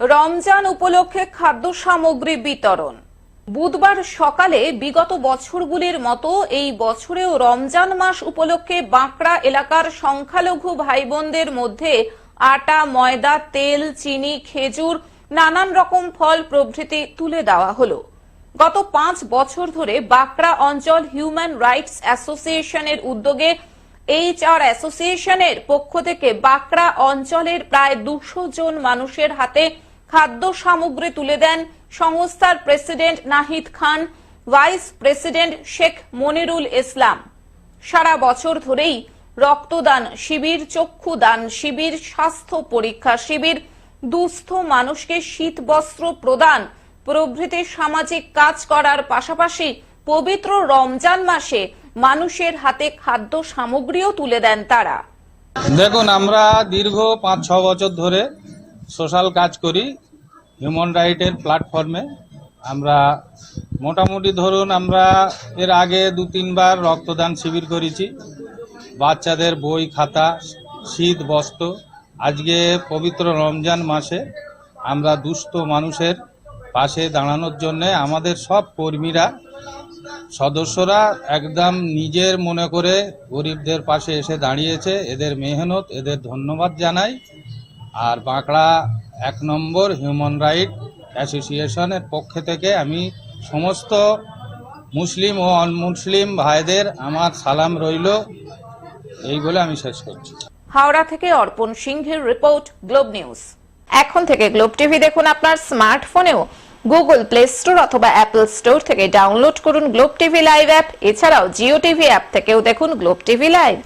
রমজান উপলক্ষে খাদ্য সামগ্রী বিতরণ। বুধবার সকালে বিগত বছরগুলির মতো এই বছরেও রমজান মাস উপলক্ষে বাঁকড়া এলাকার সংখ্যালঘু ভাই বোনদের মধ্যে আটা, ময়দা, তেল, চিনি, খেজুর, নানান রকম ফল প্রভৃতি তুলে দেওয়া হলো। গত পাঁচ বছর ধরে বাঁকড়া অঞ্চল হিউম্যান রাইটস অ্যাসোসিয়েশনের উদ্যোগে এইচআর অ্যাসোসিয়েশনের পক্ষ থেকে বাঁকড়া অঞ্চলের প্রায় দুশো জন মানুষের হাতে খাদ্য সামগ্রী তুলে দেন সংস্থার president Nahid Khan, vice president Sheikh Monirul Islam. সারা বছর ধরেই রক্তদান শিবির, চক্ষুদান শিবির, স্বাস্থ্য পরীক্ষা শিবির, দুস্থ মানুষকে শীত বস্ত্র প্রদান, প্রভৃতি সামাজিক কাজ করার পাশাপাশি পবিত্র রমজান মাসে মানুষের হাতে খাদ্য সামগ্রীও তুলে দেন তারা। দেখুন, আমরা দীর্ঘ পাঁচ ছ বছর ধরে সোশ্যাল কাজ করি, হিউম্যান রাইটের প্ল্যাটফর্মে। আমরা মোটামুটি ধরুন আমরা এর আগে দু তিনবার রক্তদান শিবির করেছি। বাচ্চাদের বই, খাতা, শীত, বস্ত্র। আজকে পবিত্র রমজান মাসে আমরা দুস্থ মানুষের পাশে দাঁড়ানোর জন্য আমাদের সব কর্মীরা, সদস্যরা একদম নিজের মনে করে গরিবদের পাশে এসে দাঁড়িয়েছে। এদের মেহনত, এদের ধন্যবাদ জানাই। আর বাঁকড়া এক নম্বর হিউম্যান রাইট অ্যাসোসিয়েশনের পক্ষ থেকে আমি সমস্ত মুসলিম ও অনমুসলিম ভাইদের আমার সালাম রইল। এই বলে আমি শেষ করছি। হাওড়া থেকে অর্পণ সিংহের রিপোর্ট, গ্লোব নিউজ। এখন থেকে গ্লোব টিভি দেখুন আপনার স্মার্টফোনেও। গুগল প্লে স্টোর অথবা অ্যাপল স্টোর থেকে ডাউনলোড করুন গ্লোব টিভি লাইভ অ্যাপ। এছাড়াও জিও টিভি অ্যাপ থেকেও দেখুন গ্লোব টিভি লাইভ।